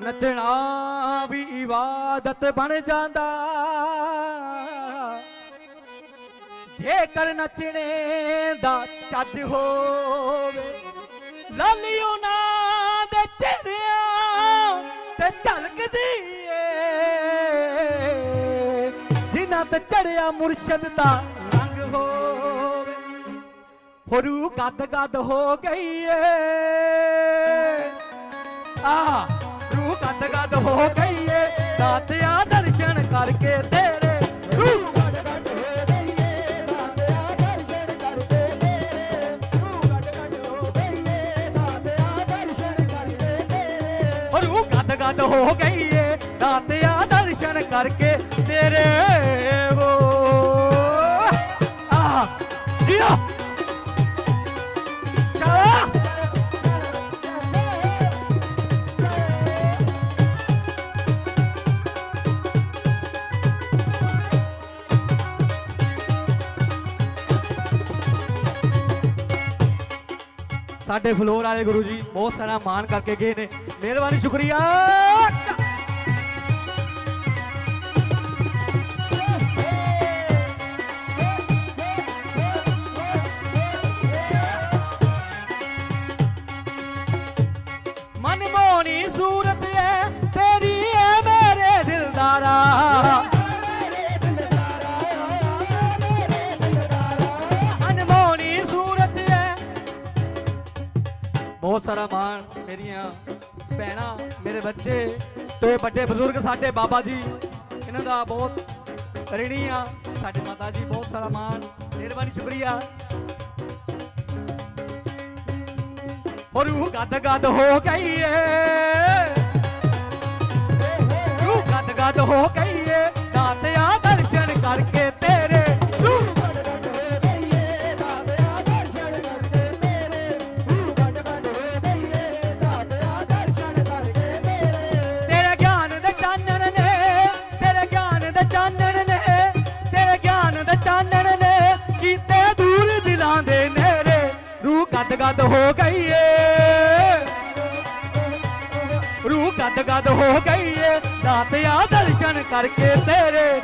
ਨੱਚਣਾ ਵੀ ਇਬਾਦਤ ਬਣ ਜਾਂਦਾ। ਜੇਕਰ ਨੱਚਣੇ ਦਾ ਚੱਜ ਹੋਵੇ, ਲਾਲੀਓ ਨਾ ਦੇ ਚਿਹਰਿਆਂ ਤੇ ਝਲਕਦੀ ਏ। ਜਿਨ੍ਹਾਂ ਤੇ ਚੜਿਆ ਮੁਰਸ਼ਦ ਦਾ ਰੰਗ ਹੋਵੇ ਹੋ ਰੂ ਗੱਦ ਗੱਦ ਹੋ ਗਈ ਏ। ਆ ਰੂ ਗੱਦ ਗੱਦ ਹੋ ਗਈ ਏ ਦਾਤਿਆ ਦਰਸ਼ਨ ਕਰਕੇ ਤੇਰੇ। ਰੂਹ ਗੱਦ ਗੱਦ ਹੋ ਗਈ ਏ ਦਾਤਿਆ ਦਰਸ਼ਨ ਕਰਕੇ ਤੇਰੇ। ਰੂ ਗੱਦ ਗੱਦ ਹੋ ਗਈ ਏ ਦਾਤਿਆ ਦਰਸ਼ਨ ਕਰਕੇ ਤੇਰੇ। ਹੋ ਗੱਦ ਗੱਦ ਹੋ ਗਈ ਏ ਦਾਤਿਆ ਦਰਸ਼ਨ ਕਰਕੇ ਸਾਡੇ ਫਲੋਰ ਵਾਲੇ ਗੁਰੂ ਜੀ ਬਹੁਤ ਸਾਰਾ ਮਾਣ ਕਰਕੇ ਗਏ ਨੇ। ਮਿਹਰਬਾਨੀ, ਸ਼ੁਕਰੀਆ। ਮਨ ਮੋਹਣੀ ਸੂਰਤ ਬਹੁਤ ਸਾਰਾ ਮਾਣ ਮੇਰੀਆਂ ਭੈਣਾਂ, ਮੇਰੇ ਬੱਚੇ ਤੇ ਵੱਡੇ ਬਜ਼ੁਰਗ ਸਾਡੇ ਬਾਬਾ ਜੀ, ਇਹਨਾਂ ਦਾ ਬਹੁਤ ਰਿਣੀ ਆ, ਸਾਡੇ ਮਾਤਾ ਜੀ ਬਹੁਤ ਸਾਰਾ ਮਾਣ, ਮਿਹਰਬਾਨੀ, ਸ਼ੁਕਰੀਆ। ਹੋਰ ਉਹ ਗੱਦ ਗੱਦ ਹੋ ਗਈ ਏ ਰੂਹ ਗੱਦ ਗੱਦ ਹੋ ਗਈ ਏ ਦਾਤਿਆ ਦਰਸ਼ਨ ਕਰਕੇ ਗਦ ਗੱਦ ਹੋ ਗਈ ਏ ਰੂਹ ਗੱਦ ਗੱਦ ਹੋ ਗਈ ਏ ਦਾਤਿਆ ਦਰਸ਼ਨ ਕਰਕੇ ਤੇਰੇ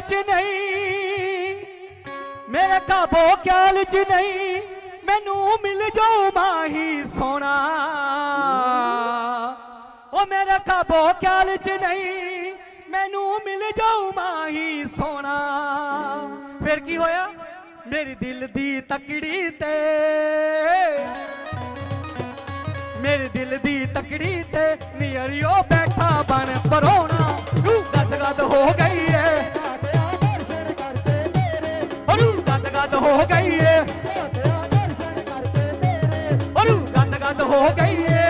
ਚ ਨਹੀਂ। ਮੇਰੇ ਖਾਬੋ ਖਿਆਲ ਚ ਨਹੀਂ। ਮੈਨੂੰ ਮਿਲ ਜਾਓ ਮਾਹੀ ਸੋਣਾ ਉਹ ਮੇਰੇ ਕਾਬੋ ਖਿਆਲ ਚ ਨਹੀਂ। ਮੈਨੂੰ ਮਿਲ ਜਾਓ ਮਾਹੀ ਸੋਣਾ ਫਿਰ ਕੀ ਹੋਇਆ? ਮੇਰੀ ਦਿਲ ਦੀ ਤਕੜੀ ਤੇ। ਮੇਰੇ ਦਿਲ ਦੀ ਤਕੜੀ ਤੇ ਨਿයਰਿਓ ਬੈਠਾ ਬਣ ਪਰੋਣਾ। ਰੂ ਗੱਦ ਗੱਦ ਹੋ ਗਿਆ ਗੱਦ ਹੋ ਗਈ ਏ। ਰੂ ਗੰਦ ਗੱਦ ਹੋ ਗਈ ਏ।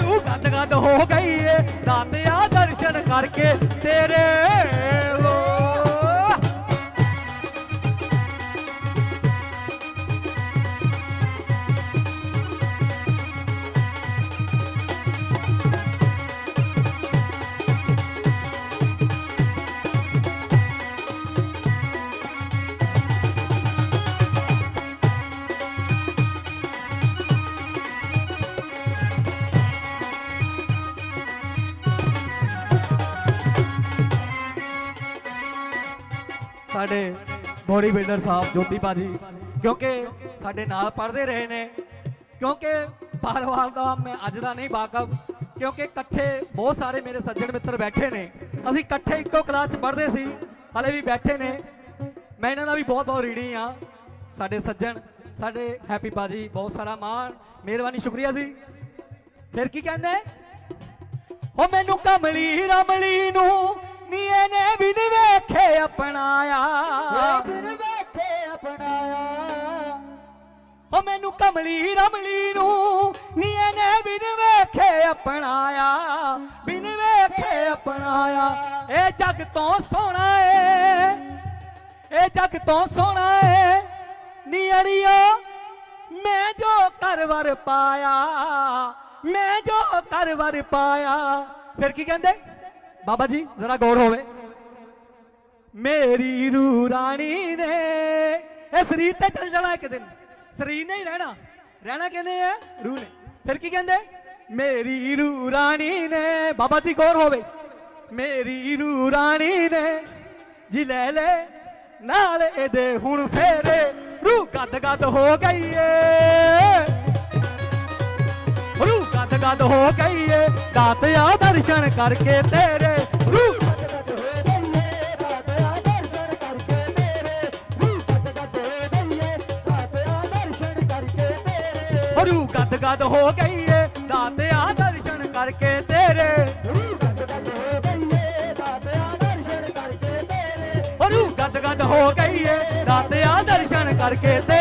ਰੂ ਗੰਦ ਗੰਦ ਹੋ ਗਈ ਏ। ਦਾਤਿਆ ਦਰਸ਼ਨ ਕਰਕੇ ਤੇਰੇ ਸਾਡੇ ਬੋਡੀ ਬਿਲਡਰ ਸਾਹਿਬ, ਜੋਤੀ ਬਾਜੀ ਕਿਉਂਕਿ ਸਾਡੇ ਨਾਲ ਪੜ੍ਹਦੇ ਰਹੇ ਨੇ, ਕਿਉਂਕਿ ਬਾਲਵਾਲ ਦਾ ਮੈਂ ਅੱਜ ਦਾ ਨਹੀਂ ਵਾਕਫ ਕਿਉਂਕਿ ਇਕੱਠੇ ਬਹੁਤ ਸਾਰੇ ਮੇਰੇ ਸੱਜਣ ਮਿੱਤਰ ਬੈਠੇ ਨੇ। ਅਸੀਂ ਇਕੱਠੇ ਇੱਕੋ ਕਲਾਸ 'ਚ ਪੜ੍ਹਦੇ ਸੀ, ਹਲੇ ਵੀ ਬੈਠੇ ਨੇ। ਮੈਂ ਇਹਨਾਂ ਦਾ ਵੀ ਬਹੁਤ ਬਹੁਤ ਰੀੜੀ ਆ ਸਾਡੇ ਸੱਜਣ, ਸਾਡੇ ਹੈਪੀ ਬਾਜੀ ਬਹੁਤ ਸਾਰਾ ਮਾਣ, ਮਿਹਰਬਾਨੀ, ਸ਼ੁਕਰੀਆ ਜੀ। ਫਿਰ ਕੀ ਕਹਿੰਦੇ? ਹੋ ਮੈਨੂੰ ਕਮਲੀ ਰਮਲੀ ਨੂੰ ਨੀ ਇਹਨੇ ਵੀ ਨੀ ਵੇਖੇ ਆਪਣਾ। ਹੋ ਕਮਲੀ ਰਮਲੀ ਨੂੰ ਨੀ ਇਹਨੇ ਵੀ ਵੇਖੇ ਅਪਣਾਇਆ, ਬਿਨ ਵੇਖੇ ਅਪਣਾਇਆ। ਇਹ ਜੱਗ ਤੋਂ ਸੋਹਣਾ ਏ, ਇਹ ਜੱਗ ਤੋਂ ਸੋਹਣਾ ਏ। ਨੀ ਅੜੀਓ, ਮੈਂ ਜੋ ਕਰਵਰ ਪਾਇਆ, ਮੈਂ ਜੋ ਕਰਵਰ ਪਾਇਆ। ਫਿਰ ਕੀ ਕਹਿੰਦੇ? ਬਾਬਾ ਜੀ, ਜ਼ਰਾ ਗੌਰ ਹੋਵੇ। ਮੇਰੀ ਰੂ ਰਾਣੀ ਨੇ ਇਹ ਸਰੀਰ ਤੇ ਚੱਲ ਜਾਣਾ ਇੱਕ ਦਿਨ। ਸਰੀਰ ਨਹੀਂ ਰਹਿਣਾ। ਰਹਿਣਾ ਕਿਨੇ ਹੈ ਰੂ ਨੇ। ਫਿਰ ਕੀ ਕਹਿੰਦੇ? ਮੇਰੀ ਰੂ ਰਾਣੀ ਨੇ, ਬਾਬਾ ਜੀ ਗੌਰ ਹੋਵੇ। ਮੇਰੀ ਰੂ ਰਾਣੀ ਨੇ, ਜੀ ਲੈ ਲੈ, ਨਾਲ ਇਹਦੇ ਹੁਣ ਫੇਰੇ। ਰੂਹ ਗੱਦ ਗੱਦ ਹੋ ਗਈ ਏ। ਰੂ ਗੱਦ ਗੱਦ ਹੋ ਗਈ ਏ। ਦਾਤਿਆ ਦਰਸ਼ਨ ਕਰਕੇ ਤੇਰੇ। ਰੂ ਰੂ ਗੱਦ ਗੱਦ ਹੋ ਗਈ ਏ ਦਾਤਿਆ ਦਰਸ਼ਨ ਕਰਕੇ ਤੇਰੇ। ਰੂ ਗਦ ਗਦ ਹੋ ਗਈਏ ਦਾਤਿਆ ਦਰਸ਼ਨ ਕਰਕੇ ਤੇਰੇ ਰੂ ਗੱਦ ਗੱਦ ਹੋ ਗਈ ਏ ਦਾਤਿਆ ਦਰਸ਼ਨ ਕਰਕੇ ਤੇਰੇ।